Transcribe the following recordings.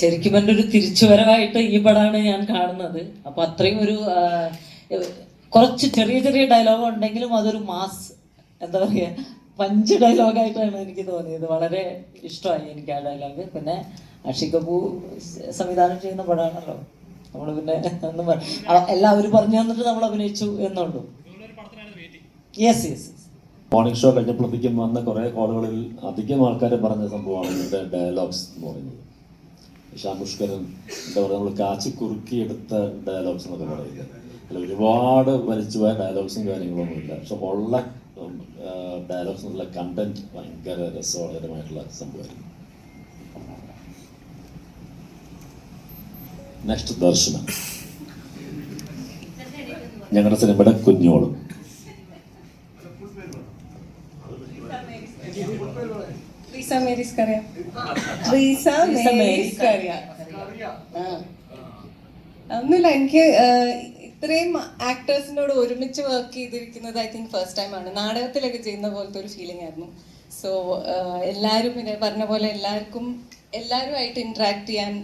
ശരിക്കും എന്റെ ഒരു തിരിച്ചുവരവായിട്ട് ഈ പടമാണ് ഞാൻ കാണുന്നത്. അപ്പൊ അത്രയും ഒരു കുറച്ച് ചെറിയ ചെറിയ ഡയലോഗ് ഉണ്ടെങ്കിലും അതൊരു മാസ് എന്താ പറയുക പഞ്ച് ഡയലോഗായിട്ടാണ് എനിക്ക് തോന്നിയത്. വളരെ ഇഷ്ടമായി എനിക്ക് ആ ഡയലോഗ് പിന്നെ അക്ഷി കപൂർ സംവിധാനം ചെയ്യുന്ന പടമാണല്ലോ. നമ്മൾ പിന്നെ ഒന്നും എല്ലാവരും പറഞ്ഞു തന്നിട്ട് നമ്മൾ അഭിനയിച്ചു എന്നുള്ളൂ. യെസ് യെസ് മോർണിംഗ് ഷോ കഴിഞ്ഞപ്പോഴത്തേക്കും വന്ന കുറേ കോളുകളിൽ അധികം ആൾക്കാർ പറഞ്ഞ സംഭവമാണ് ഡയലോഗ്സ് എന്ന് പറയുന്നത്. ഷാമുഷ്കരൻ എന്താ പറയുക നമ്മൾ കാച്ചി കുറുക്കി എടുത്ത ഡയലോഗ്സ് എന്നൊക്കെ പറയുന്നത്. അല്ല ഒരുപാട് വലിച്ചു പോയ ഡയലോഗ്സും കാര്യങ്ങളൊന്നും ഇല്ല. പക്ഷെ ഉള്ള ഡയലോഗ്സ് എന്നുള്ള കണ്ടന്റ് ഭയങ്കര രസകരമായിട്ടുള്ള സംഭവമായിരുന്നു. നെക്സ്റ്റ് ദർശനം. ഞങ്ങളുടെ സിനിമയുടെ കുഞ്ഞോളും. ട്രീസ മേരീസ് കറിയ. ട്രീസ മേരീസ് കറിയ. ഒന്നുമില്ല എനിക്ക് ഇത്രയും ആക്ടേഴ്സിനോട് ഒരുമിച്ച് വർക്ക് ചെയ്തിരിക്കുന്നത് ഐ തിങ്ക് ഫസ്റ്റ് ടൈം ആണ്. നാടകത്തിലൊക്കെ ചെയ്യുന്ന പോലത്തെ ഒരു ഫീലിംഗ് ആയിരുന്നു. സോ എല്ലാവരും ഇത് പറഞ്ഞ പോലെ എല്ലാവർക്കും എല്ലാവരുമായിട്ട് ഇന്ററാക്ട് ചെയ്യാൻ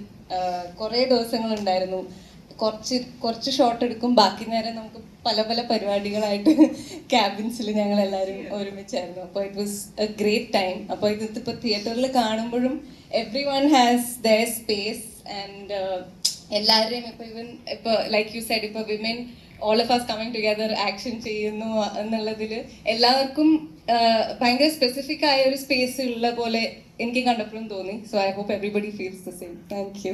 കുറേ ദിവസങ്ങളുണ്ടായിരുന്നു. കുറച്ച് കുറച്ച് ഷോട്ട് എടുക്കും. ബാക്കി നേരം നമുക്ക് പല പല പരിപാടികളായിട്ട് ക്യാബിൻസിൽ ഞങ്ങൾ എല്ലാവരും ഒരുമിച്ചായിരുന്നു. അപ്പോൾ it was a great time അപ്പോൾ ഇത് ഇപ്പോൾ തിയേറ്ററിൽ കാണുമ്പോഴും everyone has the space and എല്ലാവരെയും ഇപ്പോൾ ഇവൻ ഇപ്പോൾ ലൈക്ക് യു സൈഡ് ഇപ്പോൾ women all of us coming together action ചെയ്യുന്നു എന്നുള്ളതിൽ എല്ലാവർക്കും ആഹ്, ഭയങ്കര സ്പെസിഫിക് ആയ ഒരു സ്പേസ് ഉള്ള പോലെ എനിക്ക് കണ്ടപ്പോഴും തോന്നി. So I hope everybody feels the same thank you